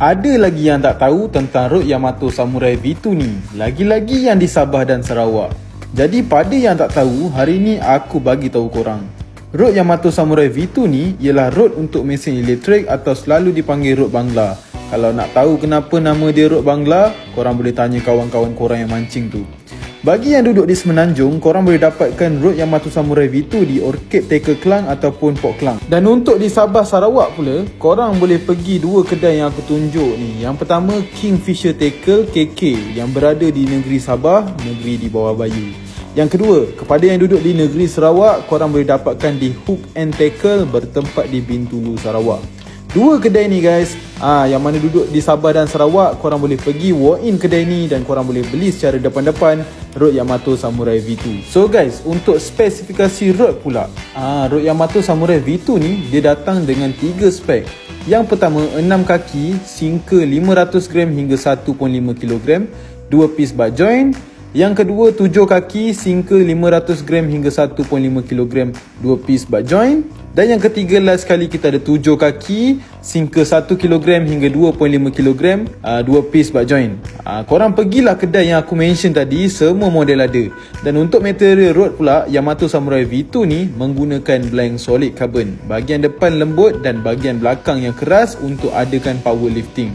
Ada lagi yang tak tahu tentang Rode Yamato Samurai V2 ni. Lagi-lagi yang di Sabah dan Sarawak. Jadi pada yang tak tahu, hari ni aku bagi tahu korang. Rode Yamato Samurai V2 ni ialah Rode untuk mesin elektrik atau selalu dipanggil Rode Bangla. Kalau nak tahu kenapa nama dia Rode Bangla, korang boleh tanya kawan-kawan korang yang mancing tu. Bagi yang duduk di Semenanjung, korang boleh dapatkan Rode Yamato Samurai V2 di Orchid Taker Klang ataupun Port Klang. Dan untuk di Sabah Sarawak pula, korang boleh pergi dua kedai yang aku tunjuk ni. Yang pertama Kingfisher Tackle KK yang berada di negeri Sabah, negeri di bawah Bayu. Yang kedua, kepada yang duduk di negeri Sarawak, korang boleh dapatkan di Hook and Tackle bertempat di Bintulu, Sarawak. Dua kedai ni guys. Ah Yang mana duduk di Sabah dan Sarawak Korang boleh pergi walk in kedai ni Dan korang boleh beli secara depan-depan Rode Yamato Samurai V2 So guys Untuk spesifikasi Rode pula ah Rode Yamato Samurai V2 ni Dia datang dengan 3 spek. Yang pertama 6 kaki Singka 500gram hingga 1.5kg 2 piece butt joint yang kedua 7 kaki singka 500gram hingga 1.5kg 2 piece butt joint. Dan yang ketiga last sekali kita ada 7 kaki Singka 1kg hingga 2.5kg uh, 2 piece butt joint. Uh, Korang pergilah kedai yang aku mention tadi Semua model ada. Dan untuk material road pula Yamato Samurai V2 ni Menggunakan blank solid carbon. Bahagian depan lembut dan bahagian belakang yang keras Untuk adakan power lifting.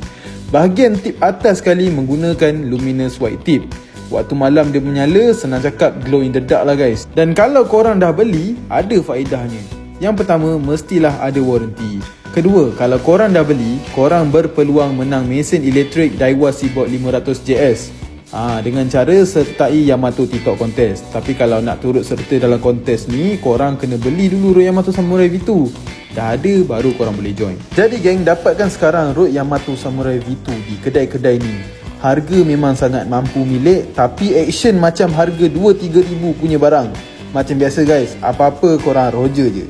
Bahagian tip atas sekali menggunakan luminous white tip Waktu malam dia menyala, senang cakap glow in the dark lah guys Dan kalau korang dah beli, ada faedahnya yang pertama, mestilah ada warranty. Kedua, kalau korang dah beli, korang berpeluang menang mesin elektrik Daiwa Seaboard 500JS. Ha, dengan cara sertai Yamato TikTok Contest. Tapi kalau nak turut serta dalam kontes ni, korang kena beli dulu Rode Yamato Samurai V2. Dah ada, baru korang boleh join. Jadi geng, dapatkan sekarang Rode Yamato Samurai V2 di kedai-kedai ni. Harga memang sangat mampu milik, tapi action macam harga 2-3 ribu punya barang. Macam biasa guys, apa-apa korang roger je.